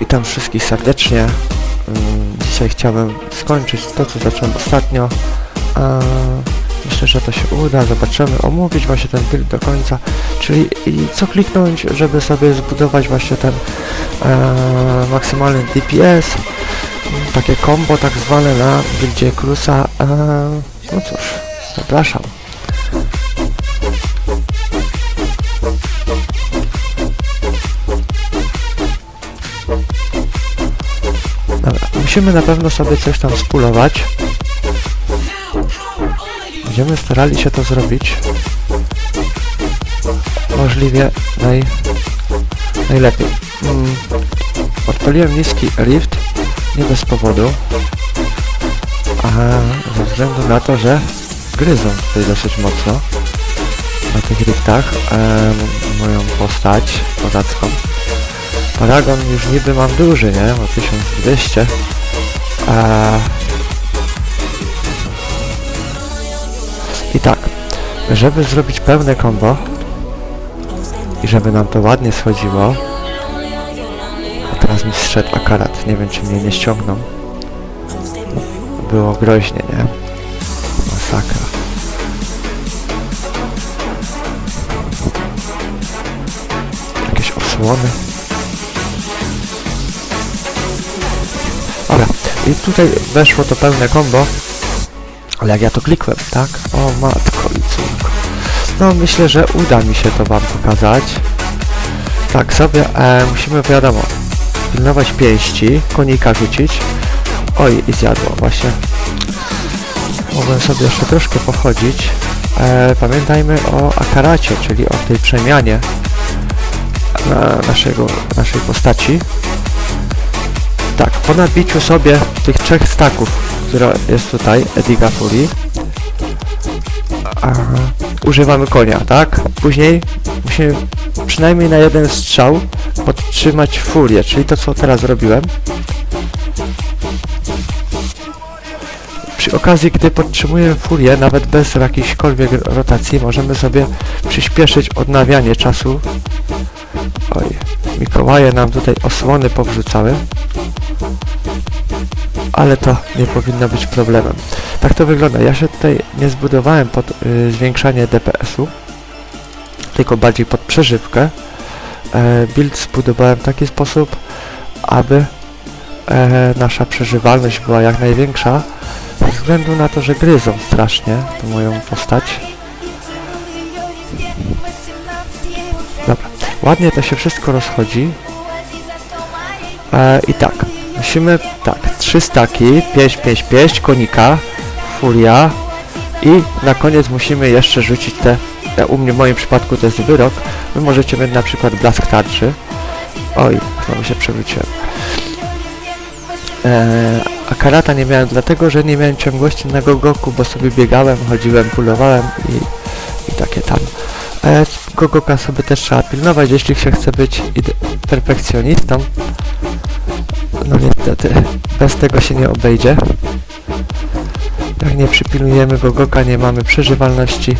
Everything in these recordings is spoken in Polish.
Witam wszystkich serdecznie. Mm, Dzisiaj chciałbym skończyć to, co zacząłem ostatnio. Myślę, że to się uda. Zobaczymy. Omówić właśnie ten build do końca. Czyli co kliknąć, żeby sobie zbudować właśnie ten e, maksymalny DPS. Takie combo tak zwane na buildzie Crusa. E, no cóż, zapraszam. Dobra, musimy na pewno sobie coś tam spulować. Będziemy starali się to zrobić możliwie naj, najlepiej. Mm, odpaliłem niski rift, nie bez powodu, a ze względu na to, że gryzą tutaj dosyć mocno na tych riftach e, moją postać kozacką. Paragon już niby mam duży, nie? O 1200. A... I tak, żeby zrobić pełne combo i żeby nam to ładnie schodziło, a teraz mi zszedł akarat, nie wiem czy mnie nie ściągną. Było groźnie, nie? Masakra. Jakieś osłony. I tutaj weszło to pełne combo, ale jak ja to klikłem, tak? O matko i córko. No myślę, że uda mi się to wam pokazać. Tak, sobie e, musimy, wiadomo, pilnować pięści, konika rzucić. Oj, i zjadło, właśnie. Mogłem sobie jeszcze troszkę pochodzić. E, pamiętajmy o akaracie, czyli o tej przemianie na naszego, naszej postaci. Tak, po nabiciu sobie tych trzech staków, które jest tutaj, Ediga Fury, używamy konia, tak? Później musimy przynajmniej na jeden strzał podtrzymać furię, czyli to co teraz zrobiłem. Przy okazji, gdy podtrzymujemy furię, nawet bez jakiejśkolwiek rotacji, możemy sobie przyspieszyć odnawianie czasu. Oj, Mikołaje nam tutaj osłony powrzucały ale to nie powinno być problemem. Tak to wygląda. Ja się tutaj nie zbudowałem pod y, zwiększanie DPS-u, tylko bardziej pod przeżywkę. E, build zbudowałem w taki sposób, aby e, nasza przeżywalność była jak największa, ze względu na to, że gryzą strasznie tą moją postać. Dobra, ładnie to się wszystko rozchodzi. E, I tak, musimy, tak, trzy staki, pieść, pieść, pieść, konika, furia i na koniec musimy jeszcze rzucić te, e, u mnie w moim przypadku to jest wyrok, wy możecie mieć na przykład blask tarczy. Oj, znowu się przewróciłem. E, a karata nie miałem dlatego, że nie miałem ciągłości na gogoku, bo sobie biegałem, chodziłem, pulowałem i, i takie tam. E, gogoka sobie też trzeba pilnować, jeśli się chce być perfekcjonistą. No niestety, bez tego się nie obejdzie. Jak nie przypilnujemy gogoka, nie mamy przeżywalności,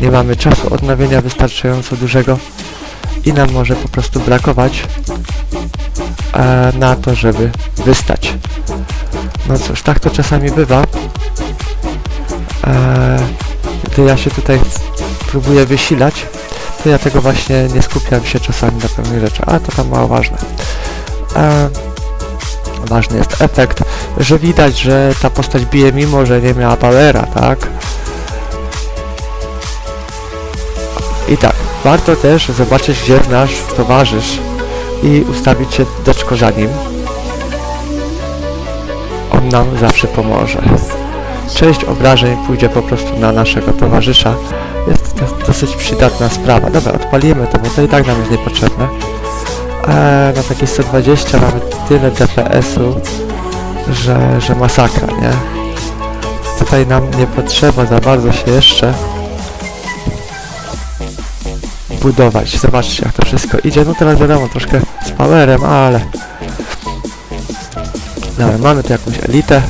nie mamy czasu odnawiania wystarczająco dużego i nam może po prostu brakować e, na to, żeby wystać. No cóż, tak to czasami bywa. E, gdy ja się tutaj próbuję wysilać, to ja tego właśnie nie skupiam się czasami na pewnych rzeczach, a to tam mało ważne. E, ważny jest efekt, że widać, że ta postać bije mimo, że nie miała powera, tak? I tak, warto też zobaczyć, gdzie jest nasz towarzysz i ustawić się deczko za nim. On nam zawsze pomoże. Część obrażeń pójdzie po prostu na naszego towarzysza. Jest to dosyć przydatna sprawa. Dobra, odpalimy to, bo to i tak nam jest niepotrzebne. Eee, na takie 120 mamy tyle DPS-u, że, że masakra, nie? Tutaj nam nie potrzeba za bardzo się jeszcze budować. Zobaczcie jak to wszystko idzie. No teraz wiadomo, troszkę z powerem, ale... Dobra, mamy tu jakąś elitę,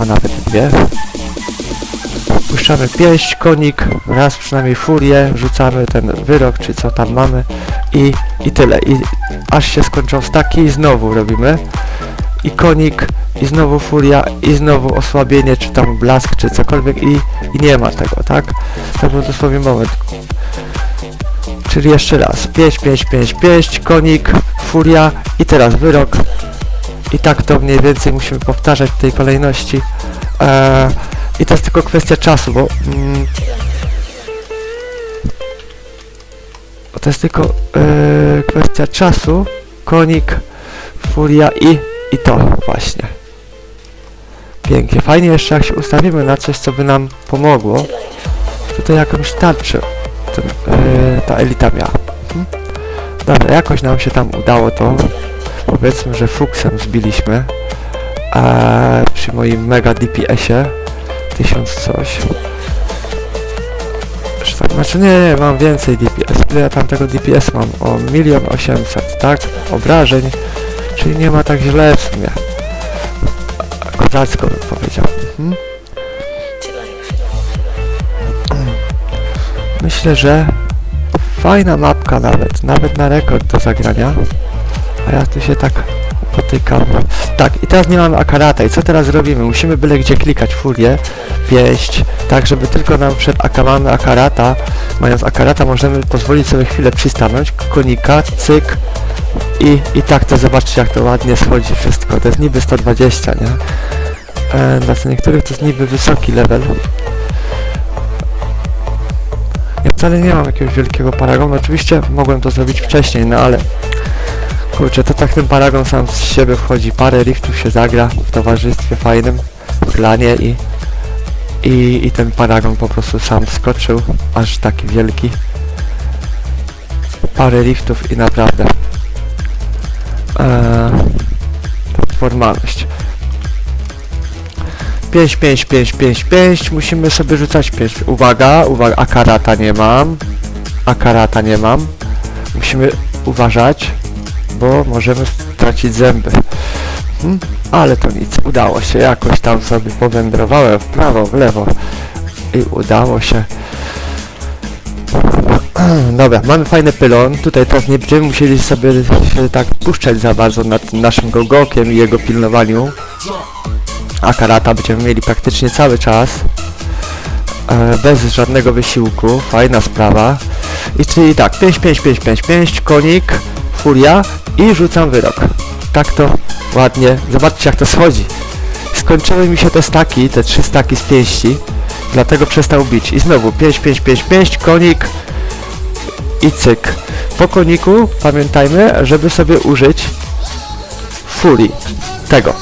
a nawet dwie. puszczamy pięść, konik, raz przynajmniej furię, rzucamy ten wyrok, czy co tam mamy i, i tyle. I aż się skończą staki i znowu robimy. I konik, i znowu furia, i znowu osłabienie, czy tam blask, czy cokolwiek i, i nie ma tego, tak? To był dosłownie moment. Czyli jeszcze raz. Pięść, pięść, pięść, pięść, konik, furia i teraz wyrok. I tak to mniej więcej musimy powtarzać w tej kolejności. Eee, I to jest tylko kwestia czasu, bo... Mm, to jest tylko eee, kwestia czasu. Konik, furia i, i to właśnie. Pięknie. Fajnie jeszcze jak się ustawimy na coś, co by nam pomogło. Tutaj jakąś tarczę ten, eee, ta elita miała. Mhm. Dobra, jakoś nam się tam udało to. Powiedzmy, że fuksem zbiliśmy. A przy moim mega DPS-ie 1000 coś. Tak, znaczy nie, nie, mam więcej DPS. Ja tam tego DPS mam? O 1 800, tak? Obrażeń. Czyli nie ma tak źle w sumie. Kozacko bym powiedział. Mhm. Myślę, że fajna mapka nawet, nawet na rekord do zagrania. A ja tu się tak potykam. Tak, i teraz nie mamy akarata. I co teraz robimy? Musimy byle gdzie klikać furię, pieść, tak żeby tylko nam przed aka mamy akarata. Mając akarata możemy pozwolić sobie chwilę przystanąć, konika, cyk i, i tak to zobaczcie jak to ładnie schodzi wszystko. To jest niby 120, nie? E, dla niektórych to jest niby wysoki level. Ja wcale nie mam jakiegoś wielkiego paragonu. Oczywiście mogłem to zrobić wcześniej, no ale kurczę, to tak ten paragon sam z siebie wchodzi. Parę riftów się zagra w towarzystwie fajnym, w klanie i, i, i ten paragon po prostu sam skoczył, aż taki wielki. Parę riftów i naprawdę eee, formalność. 5, 5, 5, 5, 5. Musimy sobie rzucać 5. Uwaga, uwaga, akarata nie mam. Akarata nie mam. Musimy uważać, bo możemy stracić zęby. Hmm? Ale to nic, udało się. Jakoś tam sobie powędrowałem w prawo, w lewo i udało się. Dobra, mamy fajny pylon. Tutaj teraz nie będziemy musieli sobie się tak puszczać za bardzo nad naszym gogokiem i jego pilnowaniu a karata będziemy mieli praktycznie cały czas e, bez żadnego wysiłku, fajna sprawa i czyli tak, 5, 5, 5, 5, 5, konik, furia i rzucam wyrok. Tak to ładnie, zobaczcie jak to schodzi. Skończyły mi się te staki, te trzy staki z pięści dlatego przestał bić. I znowu 5, 5, 5, 5, konik i cyk. Po koniku pamiętajmy, żeby sobie użyć furii. Tego.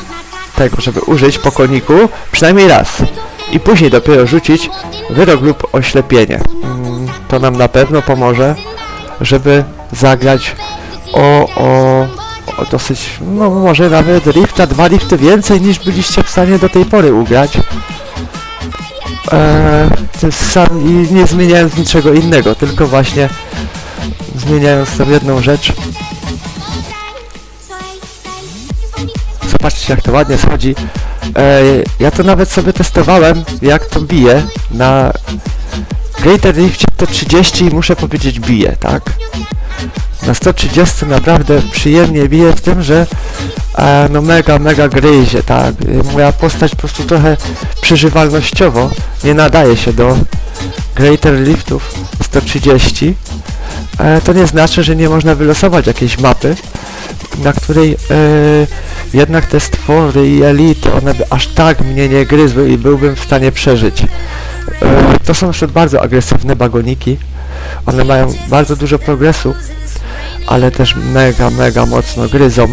Tego, żeby użyć po koniku przynajmniej raz. I później dopiero rzucić wyrok lub oślepienie. Mm, to nam na pewno pomoże, żeby zagrać o, o, o dosyć, no może nawet rifta, dwa rifty więcej niż byliście w stanie do tej pory ugrać. Eee, sam, I nie zmieniając niczego innego, tylko właśnie zmieniając tą jedną rzecz, Zobaczcie jak to ładnie schodzi. E, ja to nawet sobie testowałem, jak to bije. Na Greater Rifcie to 30 i muszę powiedzieć bije, tak? Na 130 naprawdę przyjemnie bije w tym, że e, no mega, mega gryzie, tak? Moja postać po prostu trochę przeżywalnościowo nie nadaje się do Greater Liftów 130. E, to nie znaczy, że nie można wylosować jakiejś mapy, na której e, jednak te stwory i elity, one by aż tak mnie nie gryzły i byłbym w stanie przeżyć. E, to są już bardzo agresywne bagoniki. One mają bardzo dużo progresu, ale też mega, mega mocno gryzą.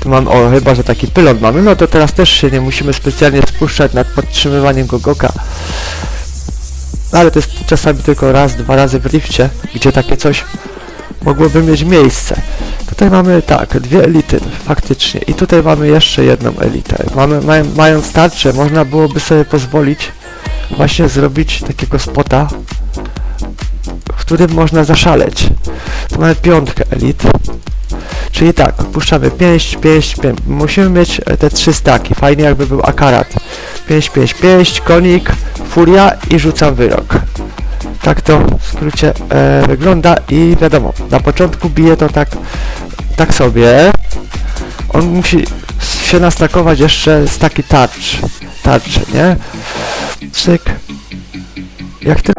Tu mam, o, chyba, że taki pylon mamy, no to teraz też się nie musimy specjalnie spuszczać nad podtrzymywaniem Gogoka. Ale to jest czasami tylko raz, dwa razy w rifcie, gdzie takie coś mogłoby mieć miejsce. Tutaj mamy tak, dwie elity faktycznie i tutaj mamy jeszcze jedną elitę. Mamy, maj, mając tarczę, można byłoby sobie pozwolić właśnie zrobić takiego spota, którym można zaszaleć. Tu mamy piątkę elit. Czyli tak, puszczamy pięść, pięść, pięść. Musimy mieć te trzy staki. Fajnie jakby był akarat. pięść, pięść, pięść, konik, furia i rzucam wyrok. Tak to w skrócie e, wygląda i wiadomo, na początku bije to tak, tak sobie. On musi się nastakować jeszcze z taki tarcz, tarcze, nie? Cyk. Jak ty...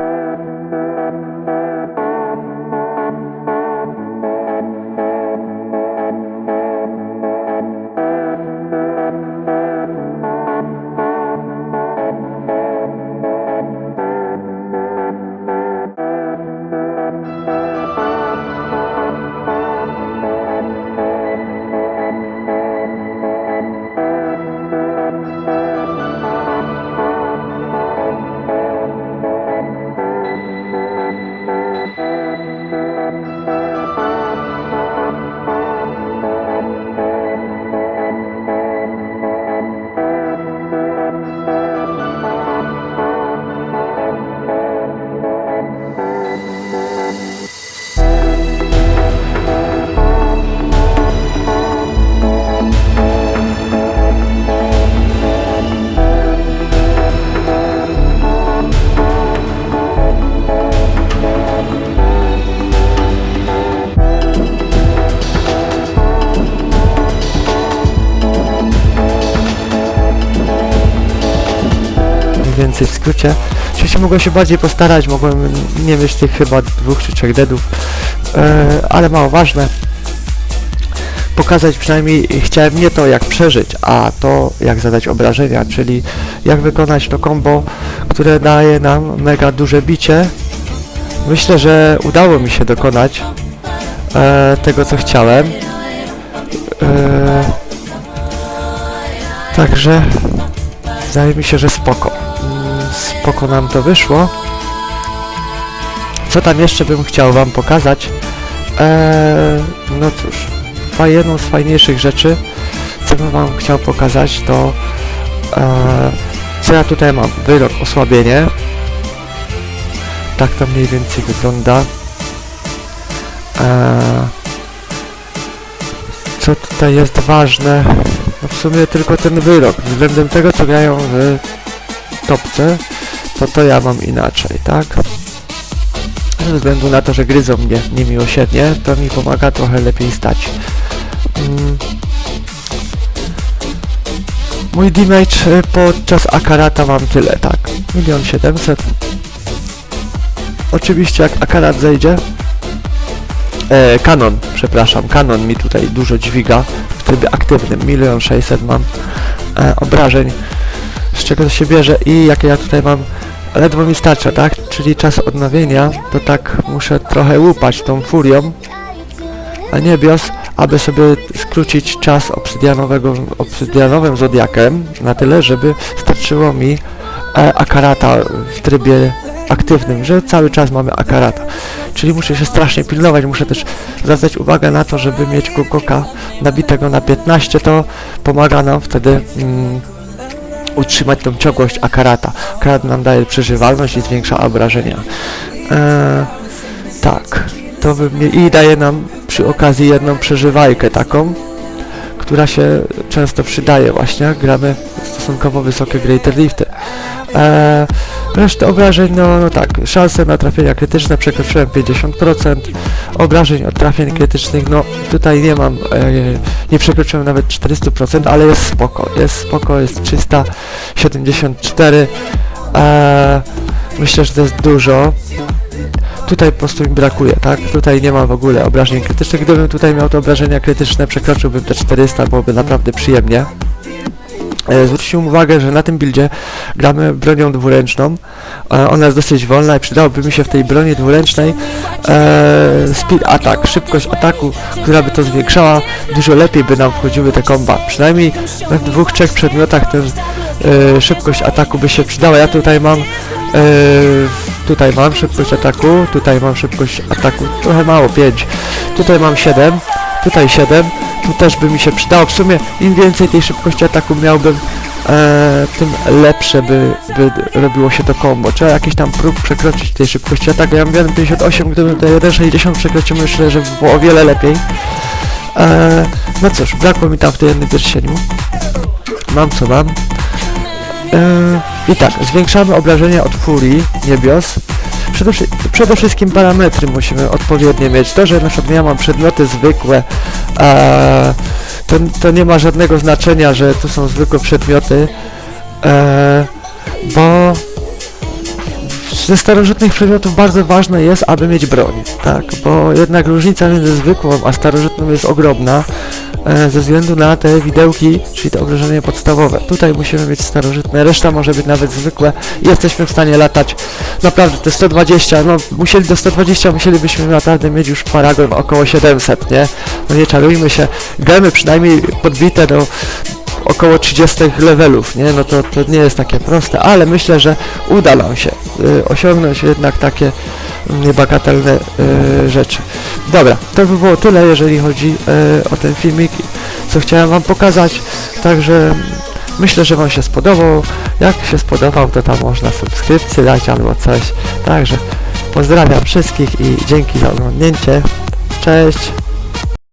więcej w skrócie. Oczywiście mogłem się bardziej postarać, mogłem nie mieć tych chyba dwóch czy trzech deadów, e, ale mało ważne. Pokazać przynajmniej chciałem nie to jak przeżyć, a to jak zadać obrażenia, czyli jak wykonać to combo, które daje nam mega duże bicie. Myślę, że udało mi się dokonać e, tego co chciałem. E, także Wydaje mi się, że spoko. Spoko nam to wyszło. Co tam jeszcze bym chciał wam pokazać? Eee, no cóż, jedną z fajniejszych rzeczy, co bym wam chciał pokazać, to eee, co ja tutaj mam? Wyrok, osłabienie. Tak to mniej więcej wygląda. Eee, co tutaj jest ważne? No w sumie tylko ten wyrok. Względem tego, co grają w topce, to to ja mam inaczej, tak? Ze względu na to, że gryzą mnie niemiłosiernie, to mi pomaga trochę lepiej stać. Mm. Mój damage y, podczas Akarata mam tyle, tak. Milion siedemset. Oczywiście jak Akarat zejdzie, e, Canon, przepraszam, Canon mi tutaj dużo dźwiga w trybie aktywnym, milion sześćset mam e, obrażeń, z czego to się bierze i jakie ja tutaj mam, ledwo mi starcza, tak, czyli czas odnowienia, to tak muszę trochę łupać tą furią, a niebios, aby sobie skrócić czas obsydianowego, obsydianowym zodiakiem na tyle, żeby starczyło mi e, akarata w trybie aktywnym, że cały czas mamy akarata. Czyli muszę się strasznie pilnować, muszę też zwracać uwagę na to, żeby mieć Gogoka nabitego na 15, to pomaga nam wtedy mm, utrzymać tą ciągłość akarata. Akarat nam daje przeżywalność i zwiększa obrażenia. Eee, tak, to by i daje nam przy okazji jedną przeżywajkę taką, która się często przydaje właśnie, gramy stosunkowo wysokie Greater Lifty. Eee, resztę obrażeń, no, no tak, szanse na trafienia krytyczne przekroczyłem 50%, obrażeń od trafień krytycznych, no tutaj nie mam, e, nie przekroczyłem nawet 400%, ale jest spoko, jest spoko, jest 374, eee, myślę, że to jest dużo. Tutaj po prostu mi brakuje, tak? Tutaj nie ma w ogóle obrażeń krytycznych. Gdybym tutaj miał te obrażenia krytyczne, przekroczyłbym te 400, byłoby naprawdę przyjemnie. E, Zwróciłem uwagę, że na tym buildzie gramy bronią dwuręczną. E, ona jest dosyć wolna i przydałoby mi się w tej broni dwuręcznej e, speed attack, szybkość ataku, która by to zwiększała. Dużo lepiej by nam wchodziły te komba. Przynajmniej na dwóch, trzech przedmiotach ten szybkość ataku by się przydała. Ja tutaj mam tutaj mam szybkość ataku, tutaj mam szybkość ataku, trochę mało, 5. Tutaj mam 7, tutaj 7, tu też by mi się przydało. W sumie im więcej tej szybkości ataku miałbym, e, tym lepsze by, by robiło się to combo. Trzeba jakiś tam próg przekroczyć tej szybkości ataku. Ja mam 1,58, gdybym to 1,60 przekroczył, myślę, że by było o wiele lepiej. E, no cóż, brakło mi tam w tej jednej pierścieniu. Mam co mam. Yy, I tak, zwiększamy obrażenia od furii niebios. Przede, przede wszystkim parametry musimy odpowiednie mieć. To, że na przykład ja mam przedmioty zwykłe, e, to, to nie ma żadnego znaczenia, że to są zwykłe przedmioty, e, bo ze starożytnych przedmiotów bardzo ważne jest, aby mieć broń, tak, bo jednak różnica między zwykłą a starożytną jest ogromna e, ze względu na te widełki, czyli te ogrożenia podstawowe. Tutaj musimy mieć starożytne, reszta może być nawet zwykłe i jesteśmy w stanie latać naprawdę te 120, no musieli do 120 musielibyśmy naprawdę mieć już paragon około 700, nie? No nie czarujmy się, gemy przynajmniej podbite do około 30 levelów, nie? No to, to nie jest takie proste, ale myślę, że uda nam się osiągnąć jednak takie niebagatelne y, rzeczy. Dobra, to by było tyle, jeżeli chodzi y, o ten filmik, co chciałem wam pokazać, także myślę, że wam się spodobał. Jak się spodobał, to tam można subskrypcję dać albo coś. Także pozdrawiam wszystkich i dzięki za oglądnięcie. Cześć!